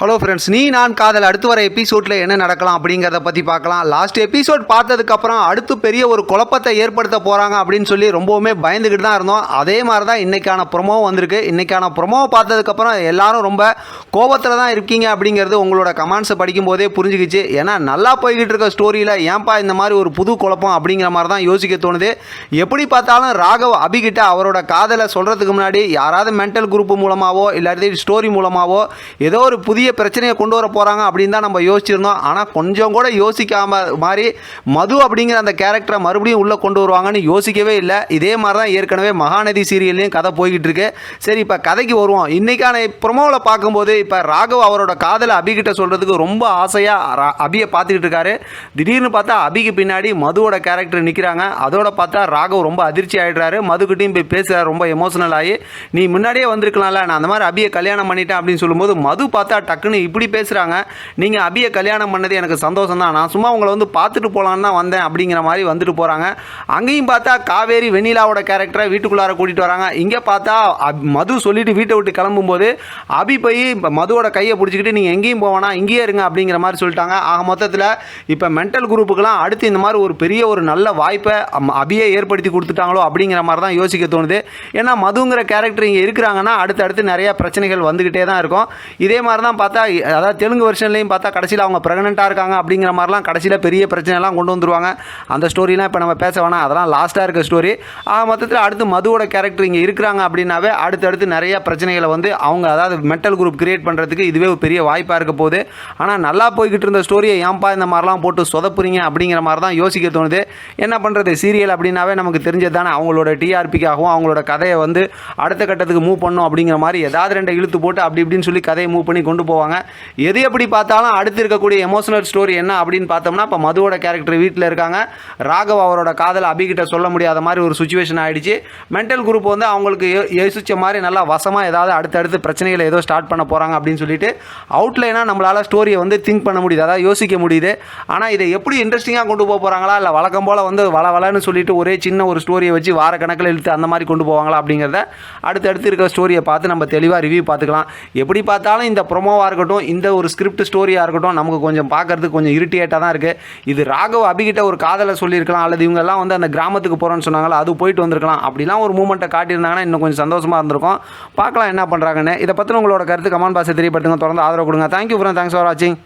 Hello friends நீ நான் காதல். அடுத்து வர எபிசோடில் என்ன நடக்கலாம் அப்படிங்கிறத பற்றி பார்க்கலாம். லாஸ்ட் எபிசோட் பார்த்ததுக்கப்புறம் அடுத்து பெரிய ஒரு குழப்பத்தை ஏற்படுத்த போகிறாங்க அப்படின்னு சொல்லி ரொம்பவுமே பயந்துக்கிட்டு தான் இருந்தோம். அதே மாதிரி தான் இன்றைக்கான ப்ரொமோ வந்திருக்கு. இன்றைக்கான ப்ரொமோவை பார்த்ததுக்கப்புறம் எல்லாரும் ரொம்ப கோபத்தில் தான் இருக்கீங்க அப்படிங்கிறது உங்களோட கமெண்ட்ஸை படிக்கும்போதே புரிஞ்சுக்கிச்சு. ஏன்னா நல்லா போய்கிட்டு இருக்க ஸ்டோரியில் ஏன்பா இந்த மாதிரி ஒரு புது குழப்பம்? அப்படிங்கிற மாதிரி தான் யோசிக்க தோணுது. எப்படி பார்த்தாலும் ராகவ் அபிகிட்ட அவரோட காதலை சொல்கிறதுக்கு முன்னாடி யாராவது மென்டல் குரூப் மூலமாகவோ இல்லாட்டி ஸ்டோரி மூலமாகவோ ஏதோ ஒரு புதிய பிரச்சனையை கொண்டு வர போகிறாங்க அப்படின்னு தான் நம்ம யோசிச்சிருந்தோம். ஆனால் கொஞ்சம் கூட யோசிக்காம மாதிரி மது அப்படிங்கிற அந்த கேரக்டரை மறுபடியும் உள்ளே கொண்டு வருவாங்கன்னு யோசிக்கவே இல்லை. இதே மாதிரி தான் ஏற்கனவே மகாநதி சீரியல்லையும் கதை போய்கிட்டு இருக்கு. சரி இப்போ கதைக்கு வருவோம். இன்றைக்கான ப்ரொமோவில் பார்க்கும்போது இப்போ ராகவ் அவரோட காதலை அபிகிட்ட சொல்கிறதுக்கு ரொம்ப ஆசையாக அபியை பார்த்துக்கிட்டு இருக்காரு. திடீர்னு பார்த்தா அபிக்கு பின்னாடி மதுவோட கேரக்டர் நிற்கிறாங்க அதோட பார்த்தா ராகவ் ரொம்ப அதிர்ச்சி ஆகிடுறாரு மதுக்கிட்டையும் போய் பேசுகிறார் ரொம்ப எமோஷனல் ஆகி நீ முன்னாடியே வந்திருக்கலாம்ல. நான் அந்த மாதிரி அபியை கல்யாணம் பண்ணிட்டேன் அப்படின்னு சொல்லும்போது மது பார்த்தா டக்குன்னு இப்படி பேசுகிறாங்க நீங்கள் அபியை கல்யாணம் பண்ணது எனக்கு சந்தோஷம் தான். நான் சும்மா உங்களை வந்து பார்த்துட்டு போகலான்னு தான் வந்தேன் அப்படிங்கிற மாதிரி வந்துட்டு போகிறாங்க அங்கேயும் பார்த்தா காவேரி வெண்ணிலாவோட கேரக்டரை வீட்டுக்குள்ளார கூட்டிகிட்டு வராங்க. இங்கே பார்த்தா மது சொல்லிட்டு வீட்டை விட்டு கிளம்பும்போது அபி போய் இப்போ மதுவோட கையை பிடிச்சிக்கிட்டு நீங்கள் எங்கேயும் போவேனா இங்கேயே இருங்க அப்படிங்கிற மாதிரி சொல்லிட்டாங்க. ஆக மொத்தத்தில் இப்போ மென்டல் குரூப்புக்கெல்லாம் அடுத்து இந்த மாதிரி ஒரு பெரிய ஒரு நல்ல வாய்ப்பை அபியை அபியே ஏற்படுத்தி கொடுத்துட்டாங்களோ அப்படிங்கிற மாதிரி தான் யோசிக்க தோணுது. ஏன்னா மதுங்கிற கேரக்டர் இங்கே இருக்கிறாங்கன்னா அடுத்தடுத்து நிறைய பிரச்சனைகள் வந்துக்கிட்டே தான் இருக்கும். இதே மாதிரி தான் பார்த்தா அதாவது தெலுங்கு வெர்ஷன்லையும் பார்த்தா கடைசியில் அவங்க ப்ரெக்னெண்ட்டாக இருக்காங்க அப்படிங்கிற மாதிரிலாம் கடைசியில் பெரிய பிரச்சனைலாம் கொண்டு வந்துருவாங்க. அந்த ஸ்டோரிலாம் இப்போ நம்ம பேச வேணாம். அதெல்லாம் லாஸ்ட்டாக இருக்க ஸ்டோரி ஆக மொத்தத்தில் அடுத்து மதுவோட கேரக்டர் இங்கே இருக்கிறாங்க அப்படின்னாவே அடுத்தடுத்து நிறைய பிரச்சனைகளை வந்து அவங்க அதாவது மெட்டல் குரூப் கிரியேட் பண்ணுறதுக்கு இதுவே ஒரு பெரிய வாய்ப்பாக இருக்க போகுது. ஆனால் நல்லா போய்கிட்டு இருந்த ஸ்டோரியை ஏன்பா இந்த மாதிரிலாம் போட்டு சொதப்புறீங்க அப்படிங்கிற மாதிரி தான் யோசிக்க தோணுது. என்ன பண்ணுறது சீரியல் அப்படின்னாவே நமக்கு தெரிஞ்சது தானே. அவங்களோட டிஆர்பிக்காகவும் அவங்களோட கதையை வந்து அடுத்த கட்டத்துக்கு மூவ் பண்ணும் அப்படிங்கிற மாதிரி ஏதாவது ரெண்டு இழுத்து போட்டு அப்படி இப்படின்னு சொல்லி கதையை மூவ் பண்ணி கொண்டு போவாங்க. எது எப்படி பார்த்தாலும் அடுத்து இருக்கக்கூடிய எமோஷனல் ஸ்டோரி என்ன அப்படின்னு பார்த்தோம்னா இப்போ மதுவோட கேரக்டர் வீட்டில் இருக்காங்க. ராகவ் அவரோட காதல் அபிகிட்ட சொல்ல முடியாத மாதிரி ஒரு சுச்சுவேஷன் ஆயிடுச்சு. மென்டல் குரூப் வந்து அவங்களுக்கு யோசிச்ச மாதிரி நல்லா வசமாக ஏதாவது அடுத்தடுத்து பிரச்சனைகளை ஏதோ ஸ்டார்ட் பண்ண போகிறாங்க அப்படின்னு சொல்லிட்டு அவுட்லைனாக நம்மளால் ஸ்டோரியை வந்து திங்க் பண்ண முடியுது. அதாவது யோசிக்க முடியுது. ஆனால் இதை எப்படி இன்ட்ரெஸ்டிங்காக கொண்டு போக போகிறாங்களா இல்லை வழக்கம் போல் வந்து வள வளன்னு சொல்லிட்டு ஒரே சின்ன ஒரு ஸ்டோரியை வச்சு வார கணக்கில் இழுத்து அந்த மாதிரி கொண்டு போவாங்களா அப்படிங்கிறத அடுத்தடுத்து இருக்கிற ஸ்டோரியை பார்த்து நம்ம தெளிவாக ரிவ்யூ பார்த்துக்கலாம். எப்படி பார்த்தாலும் இந்த ப்ரோமோவாக இருக்கட்டும் இந்த ஒரு ஸ்கிரிப்ட் ஸ்டோரியாக இருக்கட்டும் நமக்கு கொஞ்சம் பார்க்கறதுக்கு கொஞ்சம் இரிட்டேட்டாக தான் இருக்குது இது ராகவ் அபிகிட்ட ஒரு காதலை சொல்லியிருக்கலாம் அல்லது இவங்கெல்லாம் வந்து அந்த கிராமத்துக்கு போகிறோன்னு சொன்னாங்களா அது போயிட்டு வந்திருக்கலாம். அப்படிலாம் ஒரு மூமெண்ட்டை காட்டியிருந்தாங்கன்னா இன்னும் கொஞ்சம் சந்தோஷமாக இருந்திருக்கும். பார்க்கலாம் என்ன பண்ணுறாங்கன்னு இதை பற்றி உங்களோட கருத்து கமெண்ட் பாக்ஸை தெரியப்படுத்துங்க. தொடர்ந்து ஆதரவு கொடுங்க. தேங்க்யூ ஃப்ரெண்ட் தேங்க்ஸ் ஃபார் வாட்சிங்